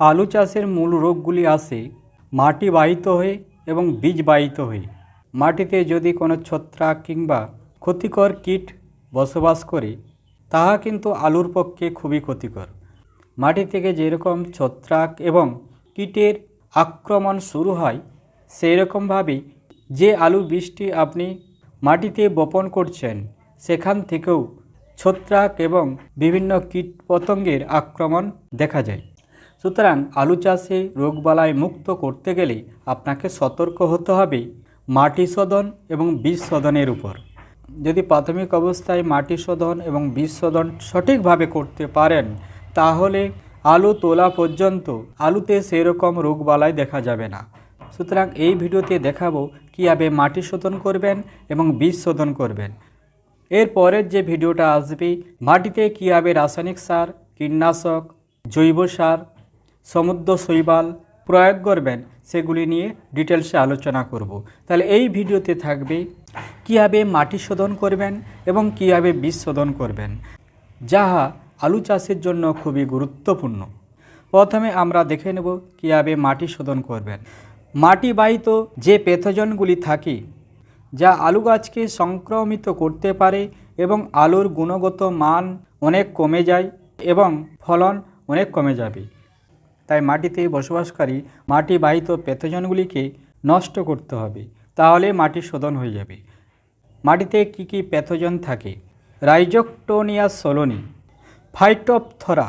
আলু চাষের মূল রোগগুলি আসে মাটি বাহিত হয়ে এবং বীজ বাহিত হয়ে। মাটিতে যদি কোনো ছত্রাক কিংবা ক্ষতিকর কীট বসবাস করে, তাহা কিন্তু আলুর পক্ষে খুবই ক্ষতিকর। মাটি থেকে যেরকম ছত্রাক এবং কীটের আক্রমণ শুরু হয় সেই রকমভাবেই যে আলু বীজটি আপনি মাটিতে বপন করছেন, সেখান থেকেও ছত্রাক এবং বিভিন্ন কীট পতঙ্গের আক্রমণ দেখা যায়। সুতরাং আলু চাষে রোগবালাই মুক্ত করতে গেলে আপনাকে সতর্ক হতে হবে মাটি শোধন এবং বীজ শোধনের উপর। যদি প্রাথমিক অবস্থায় মাটি শোধন এবং বীজ শোধন সঠিকভাবে করতে পারেন, তাহলে আলু তোলা পর্যন্ত আলুতে সেরকম রোগবালাই দেখা যাবে না। সুতরাং এই ভিডিওতে দেখাবো কীভাবে মাটি শোধন করবেন এবং বীজ শোধন করবেন। এর পরের যে ভিডিওটা আসবে, মাটিতে কীভাবে রাসায়নিক সার, কীটনাশক, জৈব সার সমুদ্র শৈবাল প্রয়োগ করবেন, সেগুলি নিয়ে ডিটেলসে আলোচনা করব। তাহলে এই ভিডিওতে থাকবে কীভাবে মাটি শোধন করবেন এবং কীভাবে বীজ শোধন করবেন, যাহা আলু চাষের জন্য খুবই গুরুত্বপূর্ণ। প্রথমে আমরা দেখে নেব কীভাবে মাটি শোধন করবেন। মাটি বাহিত যে পেথোজনগুলি থাকে, যা আলু গাছকে সংক্রমিত করতে পারে এবং আলুর গুণগত মান অনেক কমে যায় এবং ফলন অনেক কমে যাবে। তাই মাটিতে বসবাসকারী মাটি বাহিত প্যাথোজনগুলিকে নষ্ট করতে হবে, তাহলে মাটি শোধন হয়ে যাবে। মাটিতে কি কি প্যাথোজন থাকে? Rhizoctonia solani, Phytophthora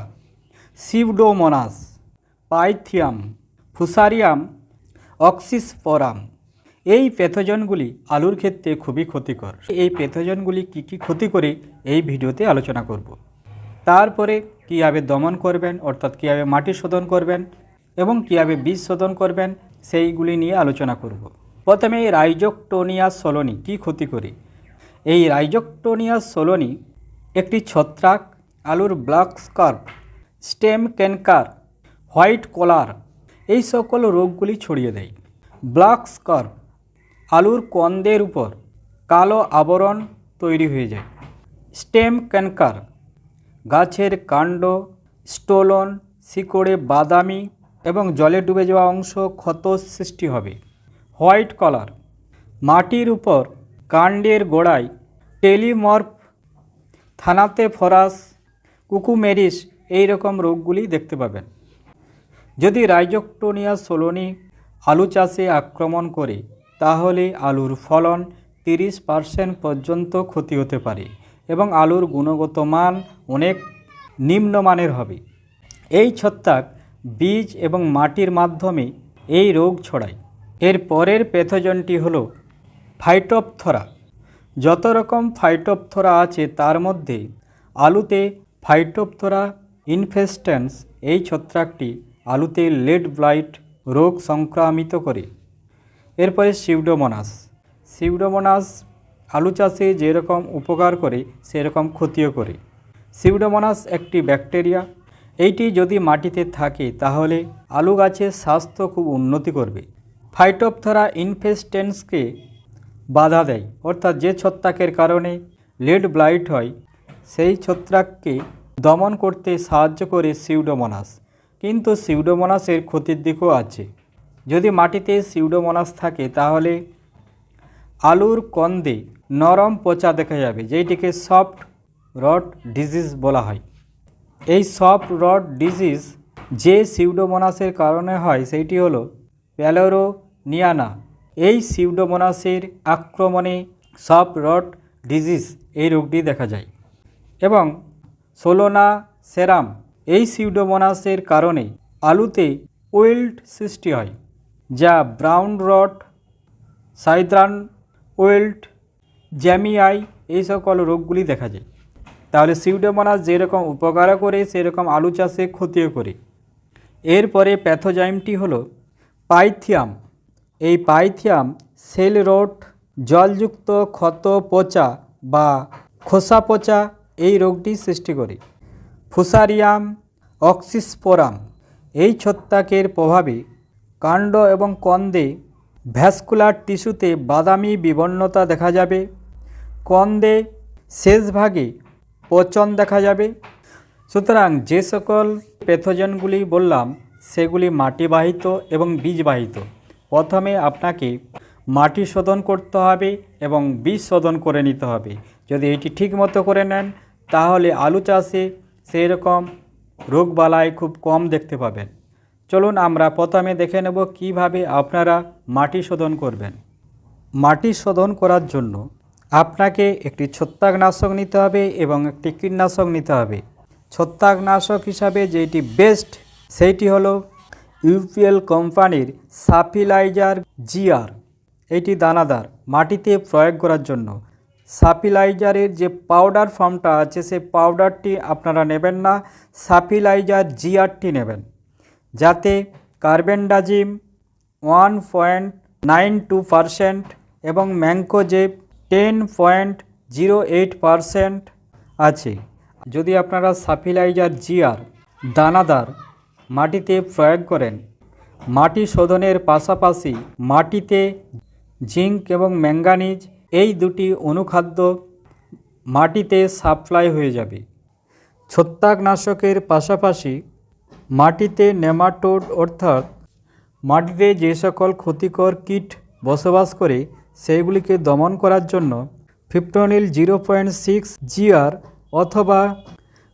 Pseudomonas Pythium, Fusarium oxysporum এই প্যাথোজনগুলি আলুর ক্ষেত্রে খুবই ক্ষতিকর। এই প্যাথোজনগুলি কী কী ক্ষতি করে এই ভিডিওতে আলোচনা করব। তারপরে কীভাবে দমন করবেন, অর্থাৎ কীভাবে মাটি শোধন করবেন এবং কীভাবে বীজ শোধন করবেন, সেইগুলি নিয়ে আলোচনা করব। প্রথমে এই রাইজোক্টোনিয়া সলোনি কী ক্ষতি করে? এই রাইজোক্টোনিয়া সলোনি একটি ছত্রাক আলুর black scurf, stem canker white collar, এই সকল রোগগুলি ছড়িয়ে দেয়। ব্ল্যাক স্কার্প আলুর কন্দের উপর কালো আবরণ তৈরি হয়ে যায়। স্টেম ক্যানকার গাছের কাণ্ড, স্টোলন, শিকড়ে বাদামি এবং জলে ডুবে যাওয়া অংশ ক্ষত সৃষ্টি হবে। হোয়াইট কলার, মাটির উপর কাণ্ডের গোড়ায় টেলিমর্ফ, থানাতে ফরাস, কুকুমেরিস এই রকম রোগগুলি দেখতে পাবেন। যদি রাইজোক্টোনিয়া সোলোনি আলু চাষে আক্রমণ করে, তাহলে আলুর ফলন তিরিশ পার্সেন্ট পর্যন্ত ক্ষতি হতে পারে। এবং আলুর গুণগত মান অনেক নিম্নমানের হবে। এই ছত্রাক বীজ এবং মাটির মাধ্যমে এই রোগ ছড়ায়। এর পরের প্যাথোজনটি হল ফাইটোপথরা। যত রকম ফাইটোপথরা আছে, তার মধ্যে আলুতে ফাইটোপথরা ইনফেস্টেন্স এই ছত্রাকটি আলুতে লেড ব্লাইট রোগ সংক্রামিত করে। এরপরে সিউডোমোনাস। সিউডোমোনাস আলু চাষে যেরকম উপকার করে, সেরকম ক্ষতিও করে। সিউডোমোনাস একটি ব্যাকটেরিয়া। এইটি যদি মাটিতে থাকে, তাহলে আলু গাছের স্বাস্থ্য খুব উন্নতি করবে। ফাইটোপথরা ইনফেস্টেন্সকে বাধা দেয়। অর্থাৎ যে ছত্রাকের কারণে লেড ব্লাইট হয়, সেই ছত্রাককে দমন করতে সাহায্য করে সিউডোমোনাস কিন্তু সিউডোমোনাসের ক্ষতির দিকও আছে। যদি মাটিতে সিউডোমোনাস থাকে, তাহলে আলুর কন্দে নরম পচা দেখা যাবে, যেইটিকে সফট রড ডিজিজ বলা হয়। এই সফট রড ডিজিজ যে সিউডোমোনাসের কারণে হয়, সেইটি হলো প্যালোরোনিয়ানা। এই সিউডোমোনাসের আক্রমণে সফট রড ডিজিজ এই রোগটি দেখা যায়। এবং সোলোনা সেরাম এই সিউডোমোনাসের কারণে আলুতে ওয়েল্ট সৃষ্টি হয়, যা ব্রাউন রড সাইদ্রান ওয়েল্ট জ্যামিয়াই এই সকল রোগগুলি দেখা যায়। তাহলে সিউডোমোনাস যেরকম উপকার করে, সেরকম আলু চাষে ক্ষতিও করে। এরপরে প্যাথোজাইমটি হলো পাইথিয়াম। এই পাইথিয়াম সেল রোড জলযুক্ত ক্ষত পচা বা খোসা পচা এই রোগটি সৃষ্টি করে। ফুসারিয়াম, অক্সিস্পোরাম এই ছত্রাকের প্রভাবে কাণ্ড এবং কন্দে ভ্যাসকুলার টিস্যুতে বাদামি বিবর্ণতা দেখা যাবে। কন্দে শেষ ভাগে পচন দেখা যাবে। সুতরাং যে সকল প্যাথোজেনগুলি বললাম, সেগুলি মাটিবাহিত এবং বীজবাহিত। প্রথমে আপনাকে মাটি শোধন করতে হবে এবং বীজ শোধন করে নিতে হবে। যদি এটি ঠিক মতো করে নেন, তাহলে আলু চাষে সেই রকম রোগবালাই খুব কম দেখতে পাবেন। চলুন আমরা প্রথমে দেখে নেব কীভাবে আপনারা মাটি শোধন করবেন। মাটি শোধন করার জন্য আপনাকে একটি ছত্রাকনাশক নিতে হবে এবং একটি কীটনাশক নিতে হবে। ছত্রাকনাশক হিসাবে যেটি বেস্ট, সেইটি হলো ইউপিএল কোম্পানির সাফিলাইজার জিআর। এটি দানাদার, মাটিতে প্রয়োগ করার জন্য। সাফিলাইজারের যে পাউডার ফর্মটা আছে, সেই পাউডারটি আপনারা নেবেন না, সাফিলাইজার জিআরটি নেবেন। যাতে carbendazim one point nine two percent এবং mancozeb ten point zero eight percent আছে। যদি আপনারা সাফিলাইজার জিআর দানাদার মাটিতে প্রয়োগ করেন, মাটি শোধনের পাশাপাশি মাটিতে জিঙ্ক এবং ম্যাঙ্গানিজ এই দুটি অনুখাদ্য মাটিতে সাপ্লাই হয়ে যাবে। ছত্রাকনাশকের পাশাপাশি মাটিতে নেমাটোড অর্থাৎ মাটিতে যে সকল ক্ষতিকর কীট বসবাস করে, সেইগুলিকে দমন করার জন্য fipronil zero point six GR অথবা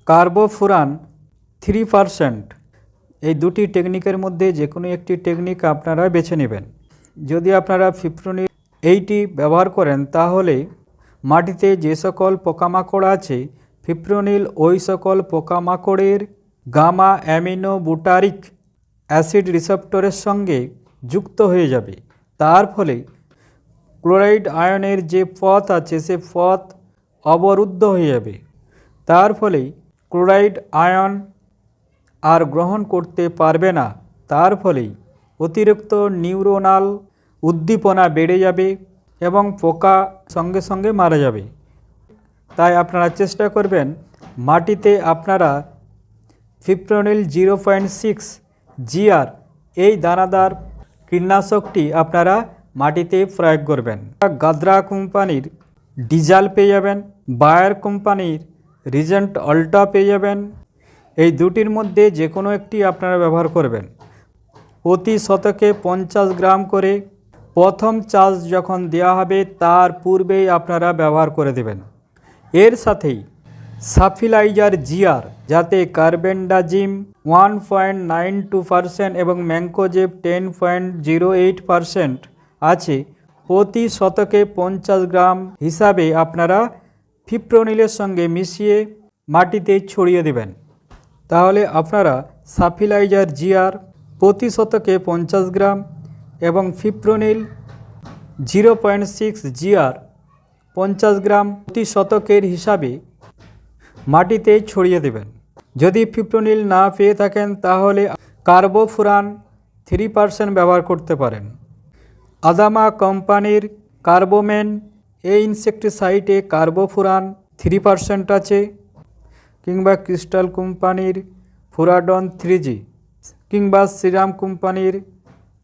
কার্বোফুরান থ্রি পারসেন্ট। এই দুটি টেকনিকের মধ্যে যে কোনো একটি টেকনিক আপনারা বেছে নেবেন। যদি আপনারা ফিপ্টোনিল এইটি ব্যবহার করেন, তাহলে মাটিতে যে সকল পোকামাকড় আছে, ফিপ্রোনিল ওই সকল পোকামাকড়ের গামা অ্যামিনো বুটারিক অ্যাসিড রিসেপ্টরের সঙ্গে যুক্ত হয়ে যাবে। তার ফলে ক্লোরাইড আয়নের যে পথ আছে, সে পথ অবরুদ্ধ হয়ে যাবে। তার ফলে ক্লোরাইড আয়ন আর গ্রহণ করতে পারবে না। তার ফলেই অতিরিক্ত নিউরোনাল উদ্দীপনা বেড়ে যাবে এবং পোকা সঙ্গে সঙ্গে মারা যাবে। তাই আপনারা চেষ্টা করবেন মাটিতে আপনারা fipronil zero point six GR এই দানাদার কীটনাশকটি আপনারা মাটিতে প্রয়োগ করবেন। গাদ্রা কোম্পানির ডিজাল পেয়ে যাবেন, বায়ার কোম্পানির রিজেন্ট অল্টা পেয়ে যাবেন। এই দুটির মধ্যে যে কোনো একটি আপনারা ব্যবহার করবেন। প্রতি শতকে পঞ্চাশ গ্রাম করে প্রথম চাষ যখন দেওয়া হবে, তার পূর্বেই আপনারা ব্যবহার করে দেবেন। এর সাথেই সাফিলাইজার জিআর যাতে carbendazim one point nine two percent এবং mancozeb ten point zero eight percent আছে। প্রতি শতকে পঞ্চাশ গ্রাম হিসাবে আপনারা ফিপ্রোনিলের সঙ্গে মিশিয়ে মাটিতে ছড়িয়ে দেবেন। তাহলে আপনারা সাফিলাইজার জিআর প্রতি শতকে পঞ্চাশ গ্রাম এবং fipronil zero point six GR পঞ্চাশ গ্রাম প্রতি শতকের হিসাবে মাটিতে ছড়িয়ে দেবেন। যদি ফিপ্রোনিল না পেয়ে থাকেন, তাহলে কার্বোফুরান থ্রি পারসেন্ট ব্যবহার করতে পারেন। আদামা কোম্পানির কার্বোমেন এই ইনসেকটিসাইটে কার্বোফুরান থ্রি পারসেন্ট আছে কিংবা ক্রিস্টাল কোম্পানির ফুরাডন থ্রি জি, কিংবা শ্রীরাম কোম্পানির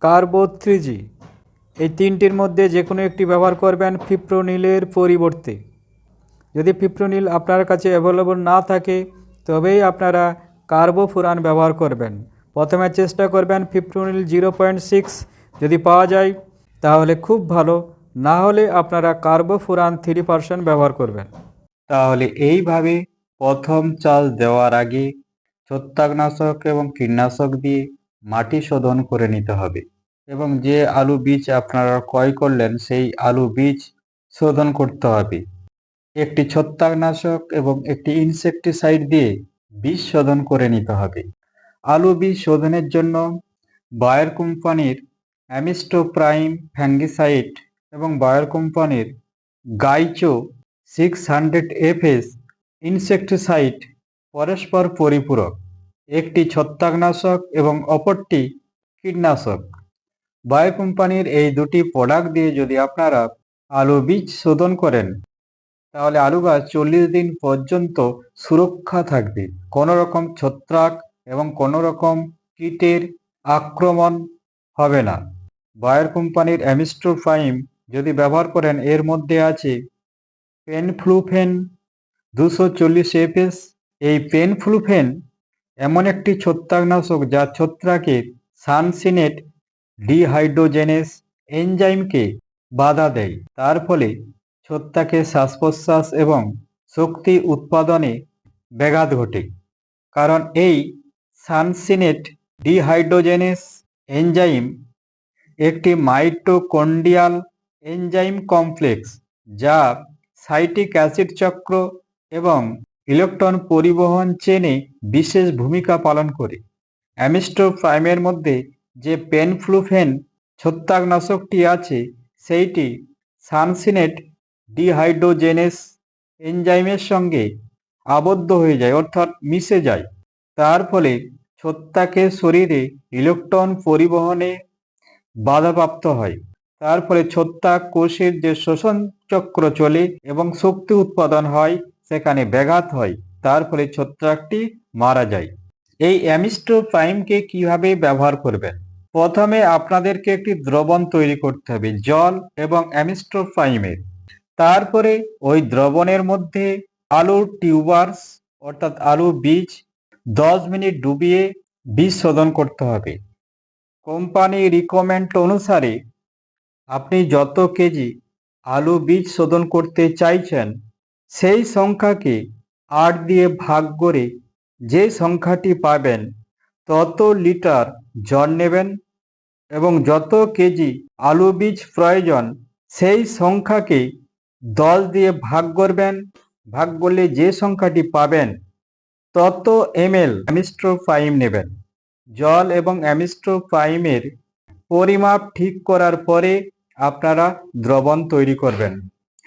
কার্বো থ্রি জি। এই তিনটির মধ্যে যে কোনো একটি ব্যবহার করবেন ফিপ্রোনিলের পরিবর্তে। যদি ফিপ্রোনিল আপনার কাছে অ্যাভেলেবল না থাকে তবেই আপনারা কার্বোফুরান ব্যবহার করবেন। প্রথমে চেষ্টা করবেন ফিপ্রোনিল জিরো পয়েন্ট সিক্স যদি পাওয়া যায়, তাহলে খুব ভালো। না হলে আপনারা কার্বোফুরান থ্রি পার্সেন্ট ব্যবহার করবেন। তাহলে এইভাবে প্রথম চাষ দেওয়ার আগে ছত্রাকনাশক এবং কীটনাশক দিয়ে মাটি শোধন করে নিতে হবে। এবং যে আলু বীজ আপনারা ক্রয় করলেন, সেই আলু বীজ শোধন করতে হবে। একটি ছত্রাকনাশক এবং একটি ইনসেকটিসাইড দিয়ে বীজ শোধন করে নিতে হবে। আলু বীজ শোধনের জন্য বায়ার কোম্পানির অ্যামিস্টো প্রাইম ফ্যাঙ্গিসাইড এবং বায়ার কোম্পানির Gaucho six hundred FS insecticide পরস্পর পরিপূরক। একটি ছত্রাকনাশক এবং অপরটি কীটনাশক। বায়ো কোম্পানির এই দুটি প্রোডাক্ট দিয়ে যদি আপনারা আলু বীজ শোধন করেন তাহলে আলু গাছ চল্লিশ দিন পর্যন্ত সুরক্ষা থাকবে। কোনো রকম ছত্রাক এবং কোনো রকম কীটের আক্রমণ হবে না। বায়ার কোম্পানির অ্যামিস্ট্রোফাইম যদি ব্যবহার করেন, এর মধ্যে আছে পেনফ্লুফেন দুশো চল্লিশ এফএস। এই পেনফ্লুফেন এমন একটি ছত্রাকনাশক যা ছত্রাকের সানসিনেট ডিহাইড্রোজেনেস এনজাইমকে বাধা দেয়। তার ফলে ছত্রাকের শ্বাস প্রশ্বাস এবং শক্তি উৎপাদনে ব্যাঘাত ঘটে। কারণ এই সানসিনেট ডিহাইড্রোজেনেস এনজাইম একটি মাইটোকন্ড্রিয়াল এনজাইম কমপ্লেক্স যা সাইটিক অ্যাসিড চক্র এবং ইলেকট্রন পরিবহন চেনে বিশেষ ভূমিকা পালন করে। অ্যামিস্টোপ্রাইমের মধ্যে যে পেনফ্লুফেন ছত্রাকনাশকটি আছে, সেইটি সানসিনেট ডিহাইড্রোজেনেস এনজাইমের সঙ্গে আবদ্ধ হয়ে যায়, অর্থাৎ মিশে যায়। তার ফলে ছত্রাকের শরীরে ইলেকট্রন পরিবহনে বাধাপ্রাপ্ত হয়। তার ফলে ছত্রাক কোষের যে শোষণ চক্র চলে এবং শক্তি উৎপাদন হয়, সেখানে ব্যাঘাত হয়। তার ফলে ছত্রাকটি মারা যায়। এই অ্যামিস্টোপ্রাইমকে কীভাবে ব্যবহার করবেন? প্রথমে আপনাদেরকে একটি দ্রবণ তৈরি করতে হবে, জল এবং অ্যামিস্টোপ্রাইমের। তারপরে ওই দ্রবণের মধ্যে আলুর টিউবার্স, অর্থাৎ আলু বীজ, দশ মিনিট ডুবিয়ে বীজ শোধন করতে হবে। কোম্পানি রিকমেন্ড অনুসারে আপনি যত কেজি আলু বীজ শোধন করতে চাইছেন, সেই সংখ্যাকে আট দিয়ে ভাগ করে যে সংখ্যাটি পাবেন, তত লিটার জল নেবেন এবং যত কেজি আলু বীজ প্রয়োজন, সেই সংখ্যাকে দশ দিয়ে ভাগ করবেন, ভাগ করলে যে সংখ্যাটি পাবেন, তত এমএল অ্যামিস্ট্রোফাইম নেবেন। জল এবং অ্যামিস্ট্রোফাইমের পরিমাপ ঠিক করার পরে আপনারা দ্রবণ তৈরি করবেন।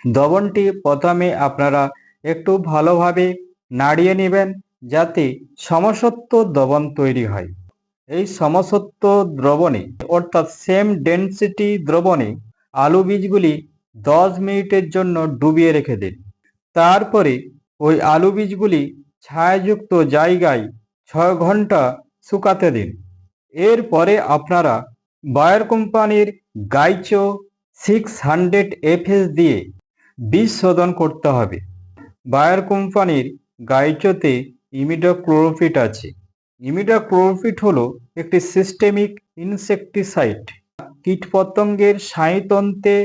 দ্রবণটি প্রথমে আপনারা একটু ভালোভাবে নাড়িয়ে নেবেন যাতে সমসত্ব দ্রবণ তৈরি হয়। এই সমসত্ব দ্রবণে, অর্থাৎ সেম ডেন্সিটি দ্রবণে, আলু বীজগুলি দশ মিনিটের জন্য ডুবিয়ে রেখে দিন। তারপরে ওই আলু বীজগুলি ছায়াযুক্ত জায়গায় ছয় ঘণ্টা শুকাতে দিন। এরপরে আপনারা বায়ার কোম্পানির গাইচো সিক্স হান্ড্রেড এফএস দিয়ে বীজ শোধন করতে হবে। বায়ার কোম্পানির গাইচোতে ইমিডাক্লোরোফিট আছে। ইমিডাক্লোরোফিট হলো একটি সিস্টেমিক ইনসেকটিসাইড। কীটপতঙ্গের স্নায়ুতন্ত্রে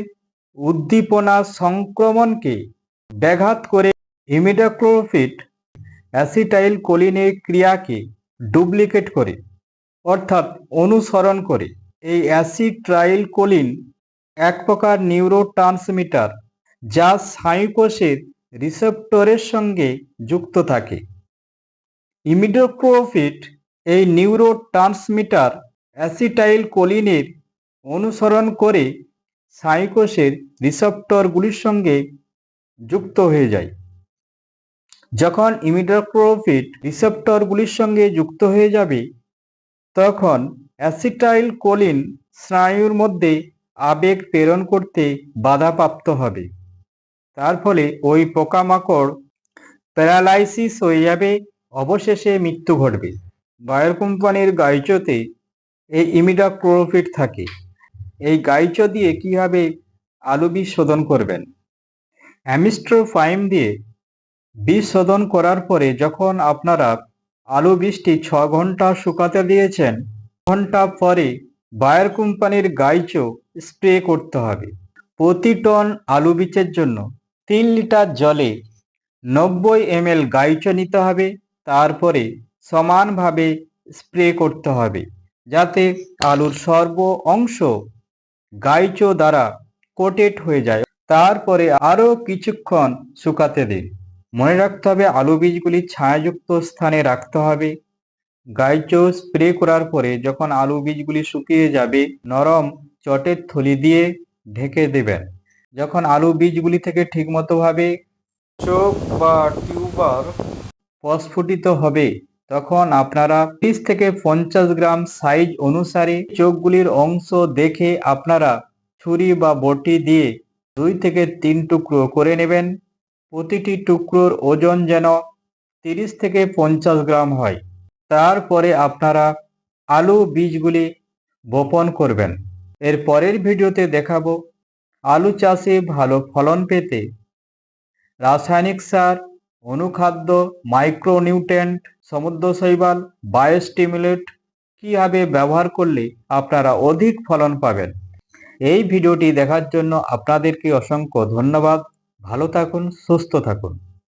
উদ্দীপনা সংক্রমণকে ব্যাঘাত করে ইমিডাক্লোরোফিট অ্যাসিটাইল কোলিনের ক্রিয়াকে ডুপ্লিকেট করে, অর্থাৎ অনুসরণ করে। এই অ্যাসিট্রাইল কোলিন এক প্রকার নিউরো ট্রান্সমিটার যা স্নায়ুকোষের রিসেপ্টরের সঙ্গে যুক্ত থাকে। ইমিডোক্রোফিট এই নিউরো ট্রান্সমিটার অ্যাসিটাইল কোলিনের অনুসরণ করে স্নায়ুকোষের রিসেপ্টরগুলির সঙ্গে যুক্ত হয়ে যায়। যখন ইমিডোক্লোরোফিট রিসেপ্টরগুলির সঙ্গে যুক্ত হয়ে যাবে, তখন অ্যাসিটাইল কোলিন স্নায়ুর মধ্যে আবেগ প্রেরণ করতে বাধাপ্রাপ্ত হবে। তার ফলে ওই পোকামাকড় প্যারালাইসিস হয়ে যাবে, অবশেষে মৃত্যু ঘটবে। বায়ার কোম্পানির গাইচোতে এই ইমিডাক্লোরোফিট থাকে। এই গাইচো দিয়ে কীভাবে আলু বীজ শোধন করবেন? অ্যামিস্ট্রোফাইম দিয়ে বীজ শোধন করার পরে যখন আপনারা আলু বীজটি ছ ঘণ্টা শুকাতে দিয়েছেন, ঘণ্টা পরে বায়ার কোম্পানির গাইচো স্প্রে করতে হবে। প্রতি টন আলু বীজের জন্য তিন লিটার জলে নব্বই এমএল গাইচো নিতে হবে, তারপরে সমানভাবে স্প্রে করতে হবে, যাতে আলুর সর্ব অংশ গাইচো দ্বারা কোটেট হয়ে যায়। তারপরে আরও কিছুক্ষণ শুকাতে দিন। মনে রাখতে হবে, আলু বীজগুলি ছায়াযুক্ত স্থানে রাখতে হবে। গাইচো স্প্রে করার পরে যখন আলু বীজগুলি শুকিয়ে যাবে, নরম চটের থলি দিয়ে ঢেকে দেবেন। যখন আলু বীজগুলি থেকে ঠিকমতোভাবে চোখ বা টিউবার প্রস্ফুটিত হবে তখন আপনারা তিরিশ থেকে পঞ্চাশ গ্রাম সাইজ অনুসারে চোখগুলির অংশ দেখে আপনারা ছুরি বা বটি দিয়ে দুই থেকে তিন টুকরো করে নেবেন। প্রতিটি টুকরোর ওজন যেন তিরিশ থেকে পঞ্চাশ গ্রাম হয়। তারপরে আপনারা আলু বীজগুলি বপন করবেন। এর পরের ভিডিওতে দেখাবো আলু চাষে ভালো ফলন পেতে রাসায়নিক সার অনুখাদ্য মাইক্রোনিউট্রেন্ট সমুদ্র শৈবাল বায়োস্টিমুলেট কীভাবে ব্যবহার করলে আপনারা অধিক ফলন পাবেন? এই ভিডিওটি দেখার জন্য আপনাদেরকে অসংখ্য ধন্যবাদ। ভালো থাকুন, সুস্থ থাকুন।